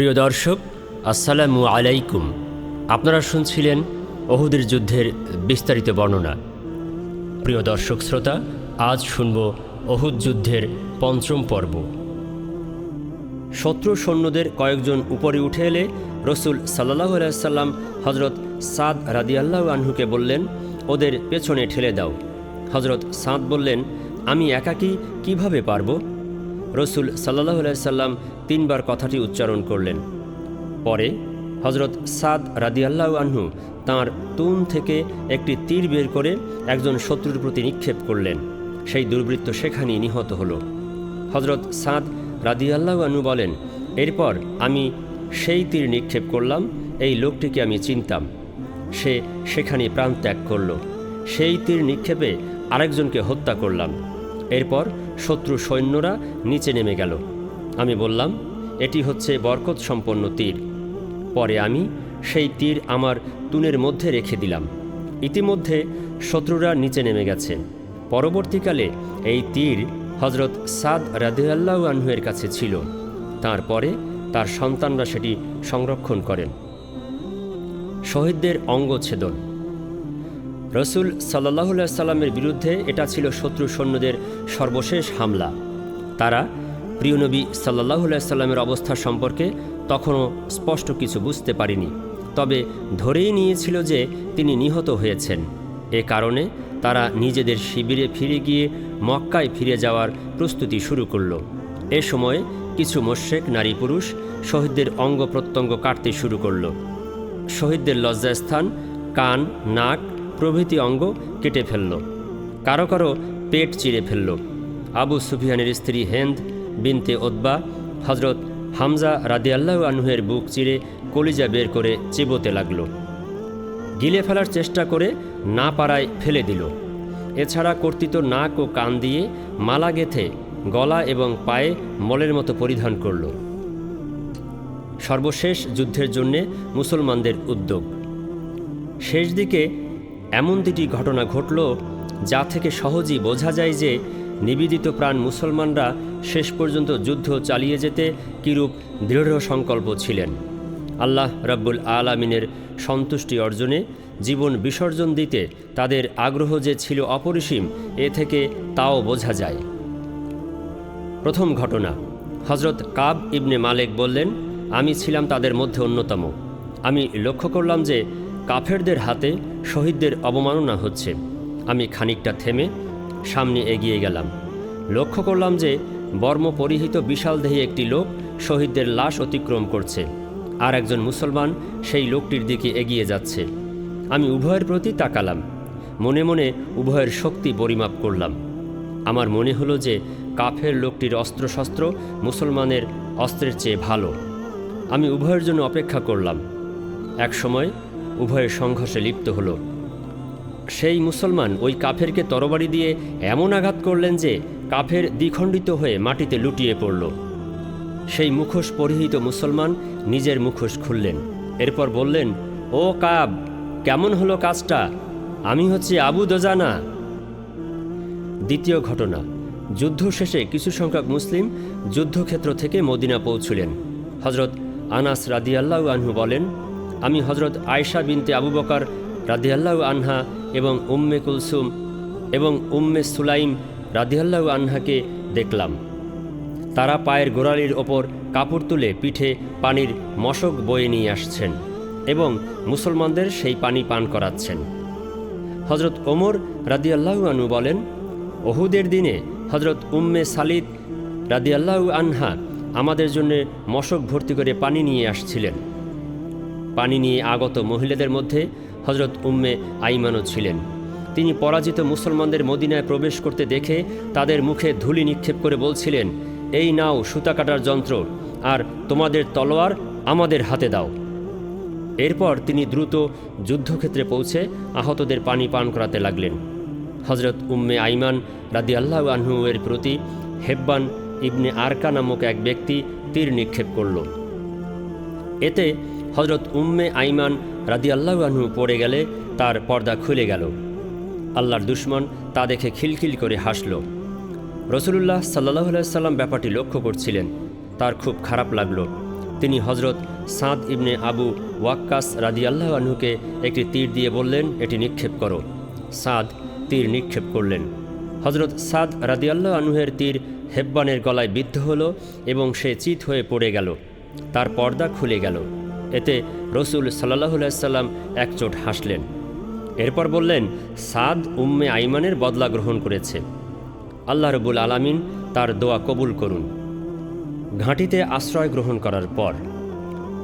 প্রিয় দর্শক, আসসালামু আলাইকুম। আপনারা শুনছিলেন অহুদের যুদ্ধের বিস্তারিত বর্ণনা। প্রিয় দর্শক শ্রোতা, আজ শুনব অহুদ যুদ্ধের পঞ্চম পর্ব। শত্রু সৈন্যদের কয়েকজন উপরে উঠে এলে রসুল সাল্লাহ আলাইসাল্লাম হজরত সাদ রাদিয়াল্লাহ আনহুকে বললেন, ওদের পেছনে ঠেলে দাও। হজরত সাদ বললেন, আমি একাকী কীভাবে পারব? রসুল সাল্লাহ আলাইসাল্লাম তিনবার কথাটি উচ্চারণ করলেন। পরে হজরত সাদ রাদিয়াল্লাহ আনহু তাঁর তুন থেকে একটি তীর বের করে একজন শত্রুর প্রতি নিক্ষেপ করলেন। সেই দুর্বৃত্ত সেখানেই নিহত হল। হজরত সাদ রাদিয়াল্লাহ আনহু বলেন, এরপর আমি সেই তীর নিক্ষেপ করলাম, এই লোকটিকে আমি চিনতাম। সে সেখানে প্রাণ ত্যাগ করল। সেই তীর নিক্ষেপে আরেকজনকে হত্যা করলাম। এরপর শত্রু সৈন্যরা নিচে নেমে গেল। আমি বললাম, এটি হচ্ছে বরকত সম্পন্ন তীর। পরে আমি সেই তীর আমার তুনের মধ্যে রেখে দিলাম। ইতিমধ্যে শত্রুরা নিচে নেমে গেছে। পরবর্তীকালে এই তীর হজরত সাদ রাদিয়াল্লাহু আনহুয়ের কাছে ছিল। তারপরে তার সন্তানরা সেটি সংরক্ষণ করেন। শহীদদের অঙ্গছেদন রসুল সাল্লাহ সাল্লামের বিরুদ্ধে এটা ছিল শত্রু সৈন্যদের সর্বশেষ হামলা। তারা প্রিয়নবী সাল্লাহ সাল্লামের অবস্থা সম্পর্কে তখনও স্পষ্ট কিছু বুঝতে পারিনি, তবে ধরেই নিয়েছিল যে তিনি নিহত হয়েছেন। এ কারণে তারা নিজেদের শিবিরে ফিরে গিয়ে মক্কায় ফিরে যাওয়ার প্রস্তুতি শুরু করল। এ সময় কিছু মোশেক নারী পুরুষ শহীদদের অঙ্গ প্রত্যঙ্গ কাটতে শুরু করল। শহীদদের লজ্জাস্থান, কান, নাক, প্রভৃতি অঙ্গ কেটে ফেলল। কারও কারও পেট চিরে ফেলল। আবু সুফিয়ানের স্ত্রী হেন্দ বিনতে ওদ্বা হজরত হামজা রাদিয়াল্লাহ আনহুয়ের বুক চিরে কলিজা বের করে চিবোতে লাগল। গিলে ফেলার চেষ্টা করে না পারায় ফেলে দিল। এছাড়া কর্তৃত নাক ও কান দিয়ে মালা গেথে গলা এবং পায়ে মলের মতো পরিধান করল। সর্বশেষ যুদ্ধের জন্যে মুসলমানদের উদ্যোগ। শেষ দিকে এমন দুটি ঘটনা ঘটল যা থেকে সহজেই বোঝা যায় যে নিবেদিত প্রাণ মুসলমানরা শেষ পর্যন্ত যুদ্ধ চালিয়ে যেতে কিরূপ দৃঢ় সংকল্প ছিলেন। আল্লাহ রব্বুল আলামিনের সন্তুষ্টি অর্জনে জীবন বিসর্জন দিতে তাদের আগ্রহ যে ছিল অপরিসীম, এ থেকে তাও বোঝা যায়। প্রথম ঘটনা হজরত কাব ইবনে মালেক বললেন, আমি ছিলাম তাদের মধ্যে অন্যতম। আমি লক্ষ্য করলাম যে কাফেরদের হাতে শহীদদের অবমাননা হচ্ছে। আমি খানিকটা থেমে সামনে এগিয়ে গেলাম। লক্ষ্য করলাম যে বর্ম পরিহিত বিশালদেহী একটি লোক শহীদদের লাশ অতিক্রম করছে, আর একজন মুসলমান সেই লোকটির দিকে এগিয়ে যাচ্ছে। আমি উভয়ের প্রতি তাকালাম, মনে মনে উভয়ের শক্তি পরিমাপ করলাম। আমার মনে হলো যে কাফের লোকটির অস্ত্রশস্ত্র মুসলমানের অস্ত্রের চেয়ে ভালো। আমি উভয়ের জন্য অপেক্ষা করলাম। এক সময় উভয়ের সংঘর্ষে লিপ্ত হলো। সেই মুসলমান ওই কাফেরকে তরবারি দিয়ে এমন আঘাত করলেন যে কাফের দ্বিখণ্ডিত হয়ে মাটিতে লুটিয়ে পড়ল। সেই মুখোশ পরিহিত মুসলমান নিজের মুখোশ খুললেন। এরপর বললেন, ও কাব, কেমন হলো কাজটা? আমি হচ্ছি আবু দোজানা। দ্বিতীয় ঘটনা, যুদ্ধ শেষে কিছু সংখ্যক মুসলিম যুদ্ধক্ষেত্র থেকে মদিনা পৌঁছলেন। হজরত আনাস রাদিয়াল্লাহু আনহু বলেন, আমি হজরত আয়শা বিনতে আবু বকার রাদিয়াল্লাহু আনহা এবং উম্মে কুলসুম এবং উম্মে সুলাইম রাদিয়াল্লাহু আনহাকে দেখলাম। তারা পায়ের গোড়ালির ওপর কাপড় তুলে পিঠে পানির মশক বয়ে নিয়ে আসছেন এবং মুসলমানদের সেই পানি পান করাচ্ছেন। হজরত ওমর রাদিয়াল্লাহু আনু বলেন, ওহুদের দিনে হজরত উম্মে সালিদ রাদিয়াল্লাহু আনহা আমাদের জন্য মশক ভর্তি করে পানি নিয়ে আসছিলেন। পানি নিয়ে আগত মহিলাদের মধ্যে হজরত উম্মে আইমানও ছিলেন। তিনি পরাজিত মুসলমানদের মদিনায় প্রবেশ করতে দেখে তাদের মুখে ধুলি নিক্ষেপ করে বলছিলেন, এই নাও সুতা কাটার যন্ত্র, আর তোমাদের তলোয়ার আমাদের হাতে দাও। এরপর তিনি দ্রুত যুদ্ধক্ষেত্রে পৌঁছে আহতদের পানি পান করাতে লাগলেন। হজরত উম্মে আইমান রাদি আল্লাহ আনহু এর প্রতি হেব্বান ইবনে আরকা নামক এক ব্যক্তি তীর নিক্ষেপ করল। এতে হজরত উম্মে আইমান রাদি আল্লাহ আনহু পড়ে গেলে তার পর্দা খুলে গেল। আল্লাহর দুশ্মন তা দেখে খিলখিল করে হাসল। রসুলুল্লাহ সাল্লাহ সাল্লাম ব্যাপারটি লক্ষ্য করছিলেন। তার খুব খারাপ লাগল। তিনি হজরত সাদ ইবনে আবু ওয়াক্কাস রাদিয়াল্লাহ আনহুকে একটি তীর দিয়ে বললেন, এটি নিক্ষেপ করো। সাদ তীর নিক্ষেপ করলেন। হজরত সাদ রাদিয়াল্লাহ আনুহের তীর হেব্বানের গলায় বিদ্ধ হলো এবং সে চিত হয়ে পড়ে গেল। তার পর্দা খুলে গেল। এতে রসুল সাল্লাহ সাল্লাম একচোট হাসলেন। এরপর বললেন, সাদ উম্মে আইমানের বদলা গ্রহণ করেছে। আল্লাহ রবুল আলামিন তার দোয়া কবুল করুন। ঘাঁটিতে আশ্রয় গ্রহণ করার পর,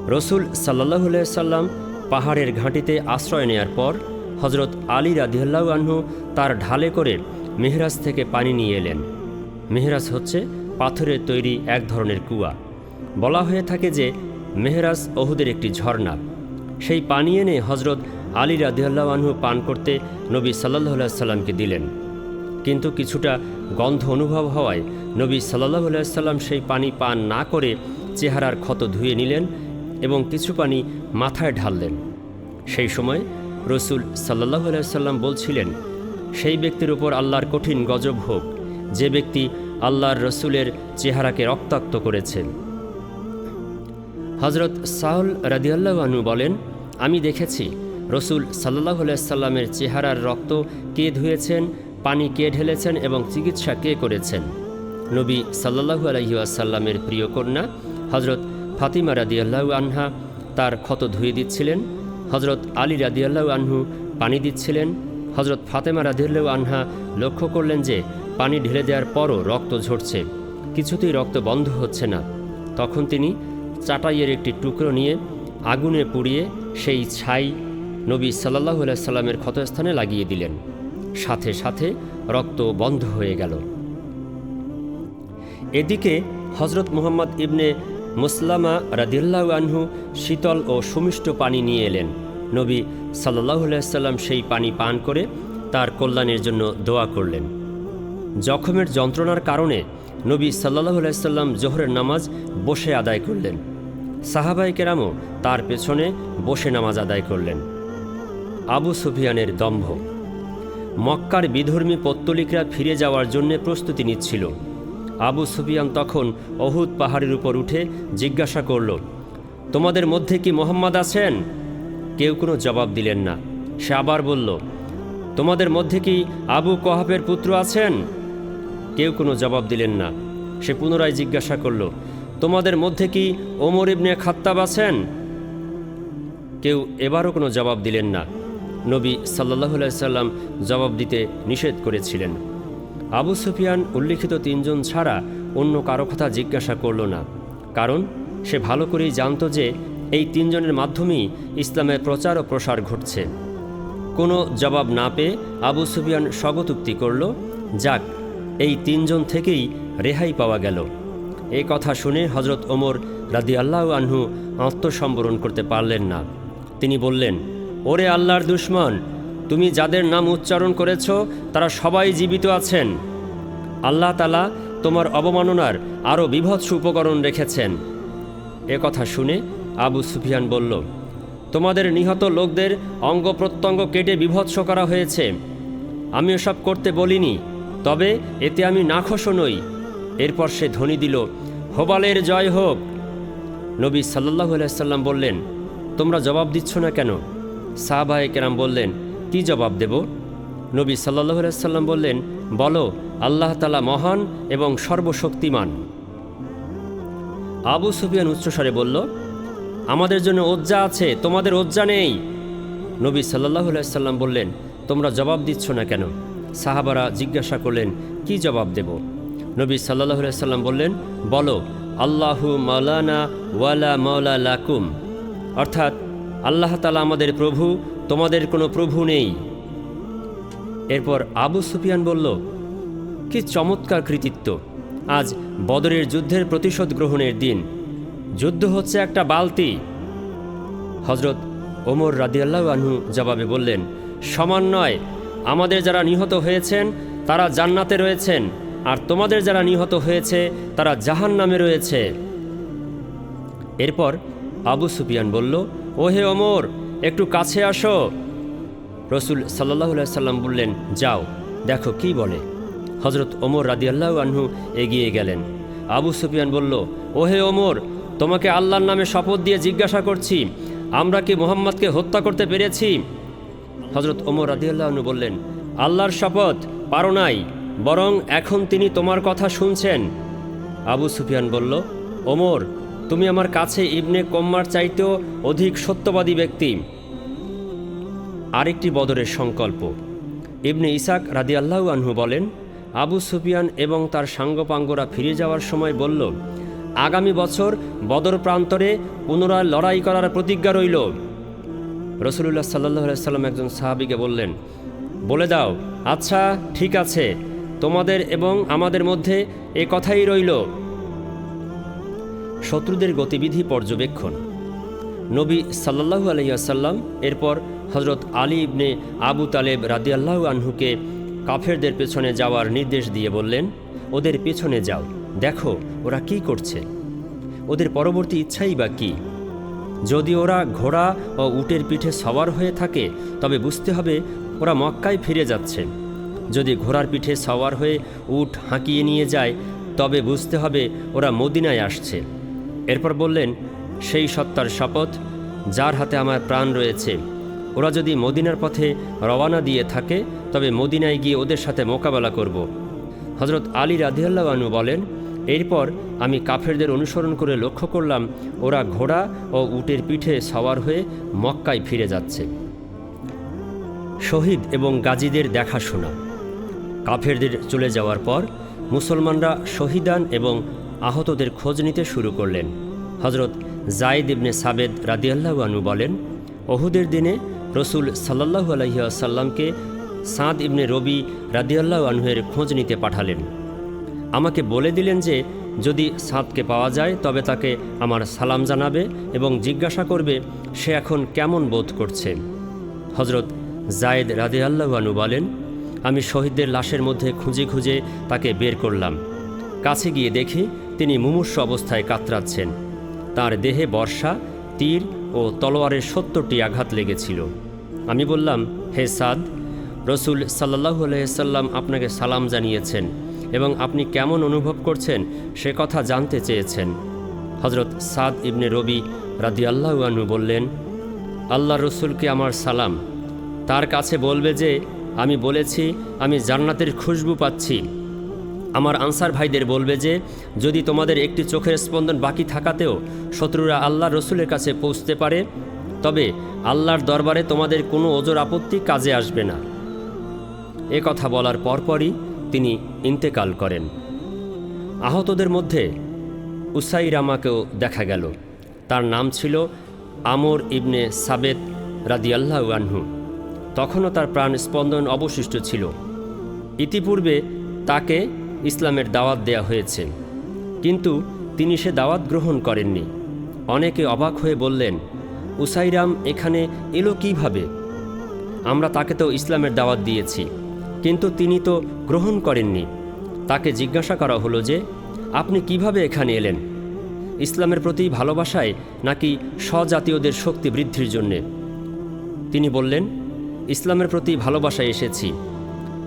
রসুল সাল্লাহ সাল্লাম পাহাড়ের ঘাঁটিতে আশ্রয় নেয়ার পর হজরত আলী রাদিয়াল্লাহু আনহু তার ঢালে করে মেহরাজ থেকে পানি নিয়ে এলেন। মেহরাজ হচ্ছে পাথরের তৈরি এক ধরনের কুয়া। বলা হয়ে থাকে যে মেহরাজ অহুদের একটি ঝর্ণা। সেই পানি এনে হজরত আলী রাদিয়াল্লাহু আনহু পান করতে নবী সাল্লাহ সাল্লামকে দিলেন। কিন্তু কিছুটা গন্ধ অনুভব হওয়ায় নবী সাল্লাহ সাল্লাম সেই পানি পান না করে চেহারার ক্ষত ধুয়ে নিলেন এবং কিছু পানি মাথায় ঢাললেন। সেই সময় রসুল সাল্লাহ সাল্লাম বলছিলেন, সেই ব্যক্তির উপর আল্লাহর কঠিন গজব হোক। যে ব্যক্তি আল্লাহর রসুলের চেহারাকে রক্তাক্ত করেছেন। হজরত সাউল রাদিয়াল্লাহ আনু বলেন, আমি দেখেছি, রসুল সাল্লাহ সাল্লামের চেহারার রক্ত কে ধুয়েছেন, পানি কে ঢেলেছেন এবং চিকিৎসা কে করেছেন। নবী সাল্লাহু আলহিউসাল্লামের প্রিয় কন্যা হজরত ফাতিমা রাদিয়াল্লাহু আনহা, তার ক্ষত ধুয়ে দিচ্ছিলেন। হজরত আলী রাদিয়াল্লাহু আনহু পানি দিচ্ছিলেন। হজরত ফাতেমা রাদিয়াল্লাহু আনহা লক্ষ্য করলেন যে, পানি ঢেলে দেওয়ার পরও রক্ত ঝরছে। কিছুতেই রক্ত বন্ধ হচ্ছে না। তখন তিনি চাটাইয়ের একটি টুকরো নিয়ে আগুনে পুড়িয়ে সেই ছাই নবী সাল্লাহ সাল্লামের ক্ষতস্থানে লাগিয়ে দিলেন। সাথে সাথে রক্ত বন্ধ হয়ে গেল। এদিকে হজরত মুহাম্মদ ইবনে মুসলামা রাদিল্লাহ আনহু শীতল ও সুমিষ্ট পানি নিয়ে এলেন। নবী সাল্লাহ সাল্লাম সেই পানি পান করে তার কল্যাণের জন্য দোয়া করলেন। জখমের যন্ত্রণার কারণে নবী সাল্লাহ সাল্লাম জোহরের নামাজ বসে আদায় করলেন। সাহাবাই কেরামও তার পেছনে বসে নামাজ আদায় করলেন। আবু সুফিয়ানের দম্ভ। মক্কার বিধর্মী পত্তলিকরা ফিরে যাওয়ার জন্য প্রস্তুতি নিচ্ছিল। আবু সুফিয়ান তখন অহুদ পাহাড়ের উপর উঠে জিজ্ঞাসা করল, তোমাদের মধ্যে কি মোহাম্মদ আছেন? কেউ কোনো জবাব দিলেন না। সে আবার বলল, তোমাদের মধ্যে কি আবু কহাবের পুত্র আছেন? কেউ কোনো জবাব দিলেন না। সে পুনরায় জিজ্ঞাসা করল তোমাদের মধ্যে কি ওমর ইবনে খাত্তাব আছেন? কেউ এবারও কোনো জবাব দিলেন না। নবী সাল্লাহ সাল্লাম জবাব দিতে নিষেধ করেছিলেন। আবু সুফিয়ান উল্লিখিত তিনজন ছাড়া অন্য কারও কথা জিজ্ঞাসা করল না। কারণ সে ভালো করেই জানত যে এই তিনজনের মাধ্যমেই ইসলামের প্রচার ও প্রসার ঘটছে। কোনো জবাব না পেয়ে আবু সুফিয়ান স্বগতুক্তি করল, যাক, এই তিনজন থেকেই রেহাই পাওয়া গেল। এই কথা শুনে হজরত ওমর রাদি আল্লাহ আনহু আত্মসম্বরণ করতে পারলেন না। তিনি বললেন, ওরে আল্লাহর দুশ্মন, তুমি যাদের নাম উচ্চারণ করেছ, তারা সবাই জীবিত আছেন। আল্লাহ তালা তোমার অবমাননার আরও বিভৎস উপকরণ রেখেছেন। এ কথা শুনে আবু সুফিয়ান বলল, তোমাদের নিহত লোকদের অঙ্গ প্রত্যঙ্গ কেটে বিভৎস করা হয়েছে। আমি ওসব করতে বলিনি, তবে এতে আমি নাখোশও নই। এরপর সে ধ্বনি দিল হোবালের জয় হোক। নবী সাল্লাহ সাল্লাম বললেন, তোমরা জবাব দিচ্ছ না কেন? সাহাবায়ে কেরাম বললেন, কি জবাব দেব? নবী সাল্লাহ সাল্লাম বললেন, বলো, আল্লাহ তালা মহান এবং সর্বশক্তিমান। আবু সুফিয়ান উচ্চস্বরে বলল, আমাদের জন্য ওজ্জা আছে, তোমাদের ওজ্জা নেই। নবী সাল্লাহ সাল্লাম বললেন, তোমরা জবাব দিচ্ছ না কেন? সাহাবারা জিজ্ঞাসা করলেন, কি জবাব দেব? নবী সাল্লাহ সাল্লাম বললেন, বলো, আল্লাহু মাওলানা ওয়ালা মাওলা লাকুম। অর্থাৎ, আল্লাহ তালা আমাদের প্রভু, তোমাদের কোনো প্রভু নেই। এরপর আবু সুফিয়ান বলল, কি চমৎকার কৃতিত্ব। আজ বদরের যুদ্ধের প্রতিশোধ গ্রহণের দিন। যুদ্ধ হচ্ছে একটা বালতি। হজরত ওমর রাদিয়াল্লাহ আনহু জবাবে বললেন, সমান নয়। আমাদের যারা নিহত হয়েছেন, তারা জান্নাতে রয়েছেন। আর তোমাদের যারা নিহত হয়েছে, তারা জাহান নামে রয়েছে। এরপর আবু সুফিয়ান বলল, ওহে ওমর, একটু কাছে আসো। রসুল সাল্লাহ সাল্লাম বললেন, যাও, দেখো কি বলে। হজরত ওমর রাদিয়াল্লাহু আনহু এগিয়ে গেলেন। আবু সুফিয়ান বলল, ওহে ওমর, তোমাকে আল্লাহর নামে শপথ দিয়ে জিজ্ঞাসা করছি, আমরা কি মোহাম্মদকে হত্যা করতে পেরেছি? হজরত ওমর রাদিয়াল্লাহনু বললেন, আল্লাহর শপথ পারো নাই। বরং এখন তিনি তোমার কথা শুনছেন। আবু সুফিয়ান বলল, ওমর, তুমি আমার কাছে ইবনে কম্মার চাইতেও অধিক সত্যবাদী ব্যক্তি। আরেকটি বদরের সংকল্প। ইবনে ইসাক রাদিয়াল্লাহু আনহু বলেন, আবু সুফিয়ান এবং তার সাঙ্গপাঙ্গরা ফিরে যাওয়ার সময় বলল, আগামী বছর বদর প্রান্তরে পুনরায় লড়াই করার প্রতিজ্ঞা রইল। রসুলুল্লাহ সাল্লাহ সাল্লাম একজন সাহাবিকে বললেন, বলে দাও আচ্ছা ঠিক আছে। তোমাদের এবং আমাদের মধ্যে এ কথাই রইল। শত্রুদের গতিবিধি পর্যবেক্ষণ। নবী সাল্লাহু আলহিয়াসাল্লাম এরপর হজরত আলী ইবনে আবু তালেব রাদিয়াল্লাহু আনহুকে কাফেরদের পেছনে যাওয়ার নির্দেশ দিয়ে বললেন, ওদের পেছনে যাও, দেখো ওরা কি করছে। ওদের পরবর্তী ইচ্ছাই বা কী। যদি ওরা ঘোড়া ও উটের পিঠে সওয়ার হয়ে থাকে, তবে বুঝতে হবে ওরা মক্কায় ফিরে যাচ্ছে। যদি ঘোড়ার পিঠে সওয়ার হয়ে উট হাঁকিয়ে নিয়ে যায়, তবে বুঝতে হবে ওরা মদিনায় আসছে। এরপর বললেন, সেই সত্তার শপথ, যার হাতে আমার প্রাণ রয়েছে। ওরা যদি মদিনার পথে রওয়ানা দিয়ে থাকে, তবে মদিনায় গিয়ে ওদের সাথে মোকাবেলা করব। হজরত আলী রাধিয়াল্লাহানু বলেন, এরপর আমি কাফেরদের অনুসরণ করে লক্ষ্য করলাম, ওরা ঘোড়া ও উটের পিঠে সওয়ার হয়ে মক্কায় ফিরে যাচ্ছে। শহীদ এবং গাজীদের দেখাশোনা। কাফেরদের চলে যাওয়ার পর মুসলমানরা শহীদান এবং আহতদের খোঁজ নিতে শুরু করলেন। হজরত জাইদ ইবনে সাবেদ রাদিয়াল্লাহু আনু বলেন অহুদের দিনে রসুল সাল্লাহু আলহিয়াসাল্লামকে সাদ ইবনে রবি রাদিয়াল্লাহু আনহুয়ের খোঁজ নিতে পাঠালেন। আমাকে বলে দিলেন যে, যদি সাদকে পাওয়া যায়, তবে তাকে আমার সালাম জানাবে এবং জিজ্ঞাসা করবে, সে এখন কেমন বোধ করছে? হজরত জায়েদ রাদে আল্লাহানু বলেন আমি শহীদদের লাশের মধ্যে খুঁজে খুঁজে তাকে বের করলাম। কাছে গিয়ে দেখি তিনি মুমূর্ষ অবস্থায় কাতরাচ্ছেন। তার দেহে বর্ষা, তীর ও তলোয়ারের সত্তরটি আঘাত লেগেছিল। আমি বললাম, হে সাদ, রসুল সাল্লাহু আলহিসাল্লাম আপনাকে সালাম জানিয়েছেন এবং আপনি কেমন অনুভব করছেন সে কথা জানতে চেয়েছেন। হজরত সাদ ইবনে রবি রাদি আল্লাহানু বললেন, আল্লাহ রসুলকে আমার সালাম। তার কাছে বলবে যে আমি বলেছি, আমি জান্নাতের খুশবু পাচ্ছি। আমার আনসার ভাইদের বলবে যে, যদি তোমাদের একটি চোখের স্পন্দন বাকি থাকাতেও শত্রুরা আল্লাহ রসুলের কাছে পৌঁছতে পারে, তবে আল্লাহর দরবারে তোমাদের কোনো ওজোর আপত্তি কাজে আসবে না। এ কথা বলার পরপরই তিনি ইন্তেকাল করেন। আহতদের মধ্যে উসাই রামাকেও দেখা গেল। তার নাম ছিল আমর ইবনে সাবেদ রাদিয়াল্লাহ আনহু। তখনও তার প্রাণ স্পন্দন অবশিষ্ট ছিল। ইতিপূর্বে তাকে ইসলামের দাওয়াত দেয়া হয়েছে। কিন্তু তিনি সে দাওয়াত গ্রহণ করেননি। অনেকে অবাক হয়ে বললেন, উসাইরাম এখানে এলো কীভাবে? আমরা তাকে তো ইসলামের দাওয়াত দিয়েছি, কিন্তু তিনি তো গ্রহণ করেননি। তাকে জিজ্ঞাসা করা হলো যে, আপনি কীভাবে এখানে এলেন? ইসলামের প্রতি ভালোবাসায় নাকি স্বজাতীয়দের শক্তি বৃদ্ধির জন্যে? তিনি বললেন ইসলামের প্রতি ভালোবাসায় এসেছি।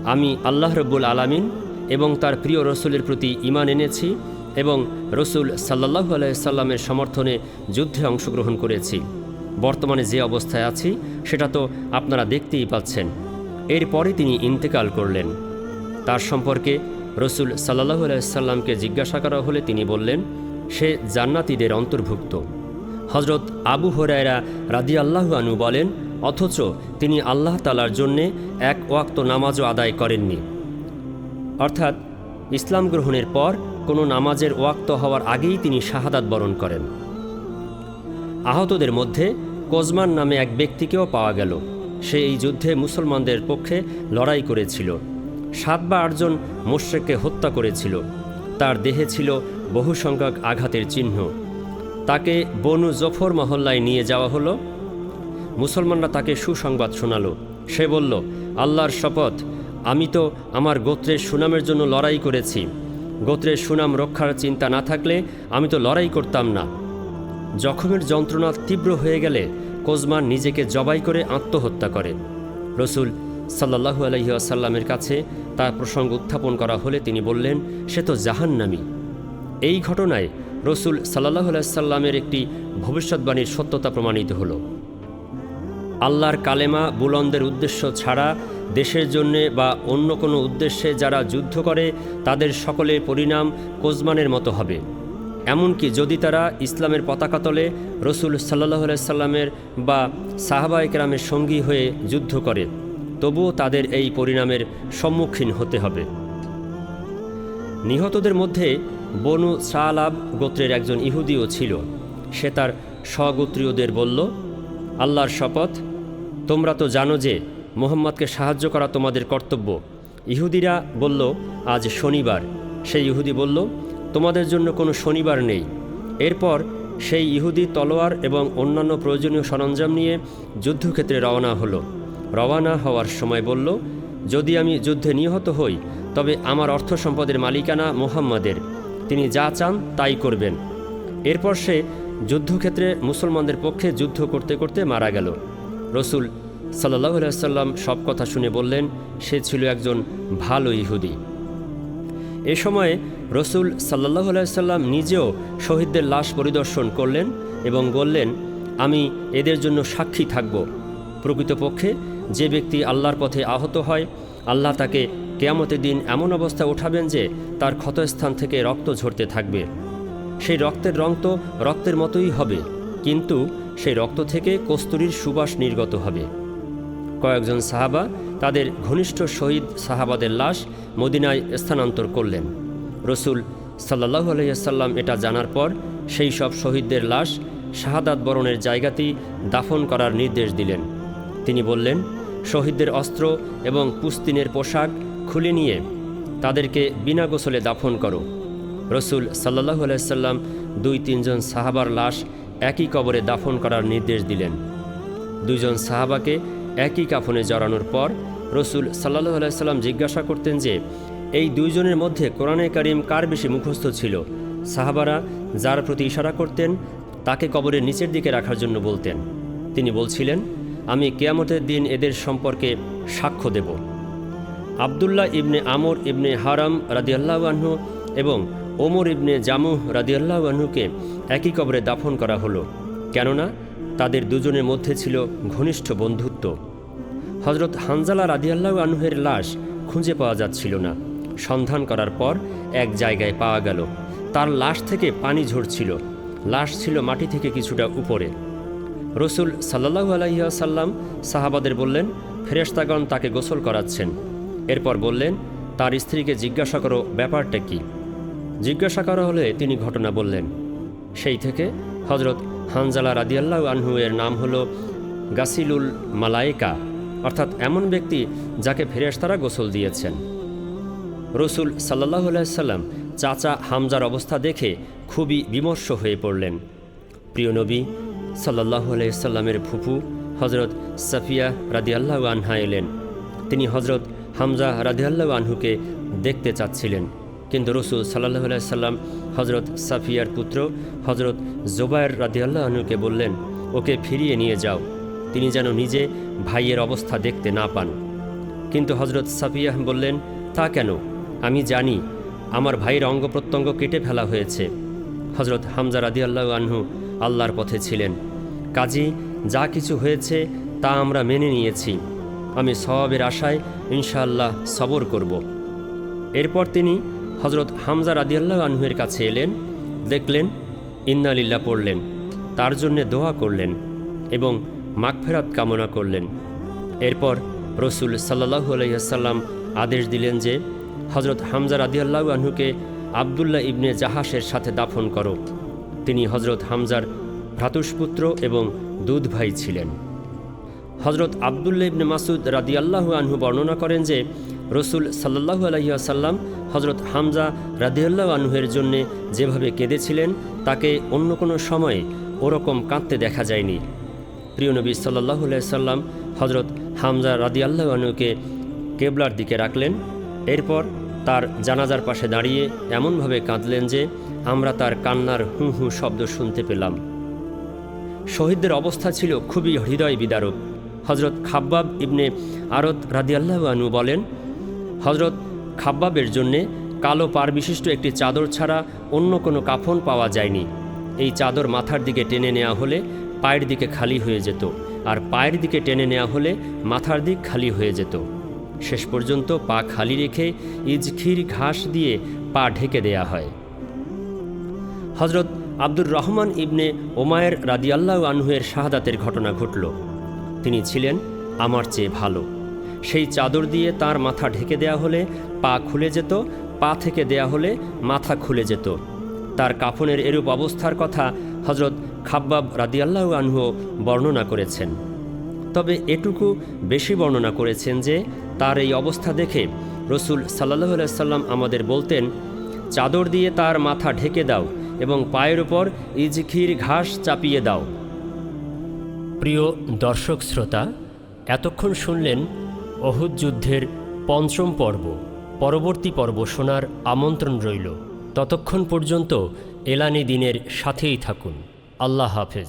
আমি আল্লাহ রব্বুল আলামিন এবং তার প্রিয় রসুলের প্রতি ইমান এনেছি এবং রসুল সাল্লাহু আলাইসাল্লামের সমর্থনে যুদ্ধে অংশগ্রহণ করেছি। বর্তমানে যে অবস্থায় আছি, সেটা তো আপনারা দেখতেই পাচ্ছেন। এরপরে তিনি ইন্তেকাল করলেন। তার সম্পর্কে রসুল সাল্লাহু আলাইসাল্লামকে জিজ্ঞাসা করা হলে তিনি বললেন, সে জান্নাতিদের অন্তর্ভুক্ত। হজরত আবু হরায়রা রাদি আল্লাহু আনু বলেন অথচ তিনি আল্লাহ তালার জন্যে এক ওয়াক্ত নামাজও আদায় করেননি। অর্থাৎ ইসলাম গ্রহণের পর কোনো নামাজের ওয়াক্ত হওয়ার আগেই তিনি শাহাদাত বরণ করেন। আহতদের মধ্যে কোজমান নামে এক ব্যক্তিকেও পাওয়া গেল। সে এই যুদ্ধে মুসলমানদের পক্ষে লড়াই করেছিল। সাত বা আটজন মোশ্রেককে হত্যা করেছিল। তার দেহে ছিল বহু সংখ্যক আঘাতের চিহ্ন। তাকে বনু জফর মহল্লায় নিয়ে যাওয়া হলো। মুসলমানরা তাকে সুসংবাদ শোনাল। সে বলল, আল্লাহর শপথ, আমি তো আমার গোত্রের সুনামের জন্য লড়াই করেছি। গোত্রের সুনাম রক্ষার চিন্তা না থাকলে আমি তো লড়াই করতাম না। জখমের যন্ত্রণা তীব্র হয়ে গেলে কোজমান নিজেকে জবাই করে আত্মহত্যা করে। রসুল সাল্লাহু আলহিহাসাল্লামের কাছে তার প্রসঙ্গ উত্থাপন করা হলে তিনি বললেন, সে তো জাহান্নামী। এই ঘটনায় রসুল সাল্লাহ আলাইসাল্লামের একটি ভবিষ্যৎবাণীর সত্যতা প্রমাণিত হলো। আল্লাহর কালেমা বুলন্দের উদ্দেশ্য ছাড়া দেশের জন্যে বা অন্য কোনো উদ্দেশ্যে যারা যুদ্ধ করে, তাদের সকলের পরিণাম কোজমানের মতো হবে। এমনকি যদি তারা ইসলামের পতাকা তলে রসুল সাল্লাহ সাল্লামের বা সাহাবা একরামের সঙ্গী হয়ে যুদ্ধ করে, তবুও তাদের এই পরিণামের সম্মুখীন হতে হবে। নিহতদের মধ্যে বনু সালাব গোত্রের একজন ইহুদিও ছিল। সে তার স্বগোত্রীয়দের বলল, আল্লাহর শপথ তোমরা তো জানো যে মোহাম্মদকে সাহায্য করা তোমাদের কর্তব্য। ইহুদিরা বলল, আজ শনিবার। সেই ইহুদি বলল, তোমাদের জন্য কোনো শনিবার নেই। এরপর সেই ইহুদি তলোয়ার এবং অন্যান্য প্রয়োজনীয় সরঞ্জাম নিয়ে যুদ্ধক্ষেত্রে রওনা হলো। রওনা হওয়ার সময় বলল, যদি আমি যুদ্ধে নিহত হই, তবে আমার অর্থ সম্পদের মালিকানা মোহাম্মদের। তিনি যা চান তাই করবেন। এরপর সে যুদ্ধক্ষেত্রে মুসলমানদের পক্ষে যুদ্ধ করতে করতে মারা গেল। রসুল সাল্লাহ সাল্লাম সব কথা শুনে বললেন, সে ছিল একজন ভালো ইহুদি। এ সময়ে রসুল সাল্লাহ সাল্লাম নিজেও শহীদদের লাশ পরিদর্শন করলেন এবং বললেন, আমি এদের জন্য সাক্ষী থাকব। প্রকৃতপক্ষে যে ব্যক্তি আল্লাহর পথে আহত হয়, আল্লাহ তাকে কেয়ামতের দিন এমন অবস্থা উঠাবেন যে তার ক্ষতস্থান থেকে রক্ত ঝরতে থাকবে। সেই রক্তের রং তো রক্তের মতোই হবে, কিন্তু সেই রক্ত থেকে কস্তুরীর সুবাস নির্গত হবে। কয়েকজন সাহাবা তাদের ঘনিষ্ঠ শহীদ সাহাবাদের লাশ মদিনায় স্থানান্তর করলেন। রসুল সাল্লাহ আলাইসাল্লাম এটা জানার পর সেই সব শহীদদের লাশ শাহাদাত বরণের জায়গাতেই দাফন করার নির্দেশ দিলেন। তিনি বললেন, শহীদদের অস্ত্র এবং পুস্তিনের পোশাক খুলে নিয়ে তাদেরকে বিনা গোসলে দাফন করো। রসুল সাল্লাহ আলাইসাল্লাম দুই তিনজন সাহাবার লাশ একই কবরে দাফন করার নির্দেশ দিলেন। দুইজন সাহাবাকে একই কাফনে জড়ানোর পর রসুল সাল্লাহ আলাইসাল্লাম জিজ্ঞাসা করতেন যে, এই দুইজনের মধ্যে কোরআনে কারিম কার বেশি মুখস্থ ছিল? সাহাবারা যার প্রতি ইশারা করতেন, তাকে কবরের নিচের দিকে রাখার জন্য বলতেন। তিনি বলছিলেন, আমি কেয়ামতের দিন এদের সম্পর্কে সাক্ষ্য দেব। আবদুল্লাহ ইবনে আমর ইবনে হারাম রাদিয়াল্লাহ আহ্ন এবং ওমর ইবনে জামুহ রাদিয়াল্লাহ একই কবরে দাফন করা হলো, কেননা তাদের দুজনের মধ্যে ছিল ঘনিষ্ঠ বন্ধুত্ব। হজরত হানজালা রাদিয়াল্লাহ আনহুয়ের লাশ খুঁজে পাওয়া যাচ্ছিল না। সন্ধান করার পর এক জায়গায় পাওয়া গেল। তার লাশ থেকে পানি ঝরছিল। লাশ ছিল মাটি থেকে কিছুটা উপরে। রসুল সাল্লাহু আলাইসাল্লাম সাহাবাদের বললেন, ফেরেশতাগণ তাকে গোসল করাচ্ছেন। এরপর বললেন, তার স্ত্রীকে জিজ্ঞাসা করো, ব্যাপারটা কি? জিজ্ঞাসা করা হলে তিনি ঘটনা বললেন। সেই থেকে হজরত হানজালা রাদিয়াল্লাহ আনহু এর নাম হল গাসিলুল মালায়েকা, অর্থাৎ এমন ব্যক্তি যাকে ফেরেশতারা গোসল দিয়েছেন। রসুল সাল্লাহ সাল্লাম চাচা হামজার অবস্থা দেখে খুবই বিমর্ষ হয়ে পড়লেন। প্রিয় নবী সাল্লাহ সাল্লামের ফুফু হজরত সাফিয়া রাদিয়াল্লাহ আনহা এলেন। তিনি হজরত হামজা রাদিয়াল্লাহ আনহুকে দেখতে চাচ্ছিলেন। কিন্তু রসুল সাল্লাহ সাল্লাম হজরত সাফিয়ার পুত্র হজরত জোবায়ের রাদিয়াল্লাহ আনহুকে বললেন, ওকে ফিরিয়ে নিয়ে যাও। তিনি যেন নিজে ভাইয়ের অবস্থা দেখতে না পান। কিন্তু হজরত সাফিয়াহ বললেন, তা কেন? আমি জানি, আমার ভাইয়ের অঙ্গ প্রত্যঙ্গ কেটে ফেলা হয়েছে। হজরত হামজা রাদিয়াল্লাহ আনহু আল্লাহর পথে ছিলেন। কাজী, যা কিছু হয়েছে তা আমরা মেনে নিয়েছি। আমি সবাবের আশায় ইনশাআল্লাহ সবর করব। এরপর তিনি হজরত হামজা রাদিয়াল্লাহ আনহুয়ের কাছে এলেন, দেখলেন ইন্নালিল্লা পড়লেন, তার জন্যে দোয়া করলেন এবং মাগফেরাত কামনা করলেন। এরপর রসুল সাল্লাহু আলাইসাল্লাম আদেশ দিলেন যে হজরত হামজা রাদিয়াল্লাহ আনহুকে আবদুল্লাহ ইবনে জাহাসের সাথে দাফন করো। তিনি হজরত হামজার ভ্রাতুষ্পুত্র এবং দুধ ভাই ছিলেন। হজরত আবদুল্লা ইবনে মাসুদ রাদিয়াল্লাহু আনহু বর্ণনা করেন যে, রসুল সাল্লাহু আলহিহাসাল্লাম হজরত হামজা রাদিয়াল্লাহ আনহুয়ের জন্যে যেভাবে কেঁদেছিলেন, তাকে অন্য কোনো সময়ে ওরকম কাঁদতে দেখা যায়নি। প্রিয় নবী সাল্লাহ সাল্লাম হজরত হামজা রাদিয়াল্লাহ আনহুকে কেবলার দিকে রাখলেন। এরপর তার জানাজার পাশে দাঁড়িয়ে এমনভাবে কাঁদলেন যে, আমরা তার কান্নার হু হু শব্দ শুনতে পেলাম। শহীদদের অবস্থা ছিল খুবই হৃদয় বিদারক। হজরত খাব্বাব ইবনে আরত রাদিয়াল্লাহ আনু বলেন হজরত খাব্বাবের জন্যে কালো পার বিশিষ্ট একটি চাদর ছাড়া অন্য কোনো কাফন পাওয়া যায়নি। এই চাদর মাথার দিকে টেনে নেওয়া হলে পায়ের দিকে খালি হয়ে যেত আর পায়ের দিকে টেনে নেওয়া হলে মাথার দিক খালি হয়ে যেত। শেষ পর্যন্ত পা খালি রেখে ইজখির ঘাস দিয়ে পা ঢেকে দেয়া হয়। হজরত আব্দুর রহমান ইবনে ওমায়ের রাদিয়াল্লাহু আনহুয়ের শাহাদাতের ঘটনা ঘটল। তিনি ছিলেন, আমার চেয়ে ভালো। সেই চাদর দিয়ে তার মাথা ঢেকে দেয়া হলে পা খুলে যেত, পা থেকে দেয়া হলে মাথা খুলে যেত। তার কাফনের এরূপ অবস্থার কথা হজরত খাব্বাব রাদিয়াল্লাহু আনহু বর্ণনা করেছেন। তবে এটুকু বেশি বর্ণনা করেছেন যে, তার এই অবস্থা দেখে রসুল সাল্লাহ সাল্লাম আমাদের বলতেন, চাদর দিয়ে তার মাথা ঢেকে দাও এবং পায়ের উপর ইজখির ঘাস চাপিয়ে দাও। প্রিয় দর্শক শ্রোতা এতক্ষণ শুনলেন অহুদ যুদ্ধের পঞ্চম পর্ব, পরবর্তী পর্ব শোনার আমন্ত্রণ রইল। ততক্ষণ পর্যন্ত এলানি দিনের সাথেই থাকুন। আল্লাহ হাফেজ।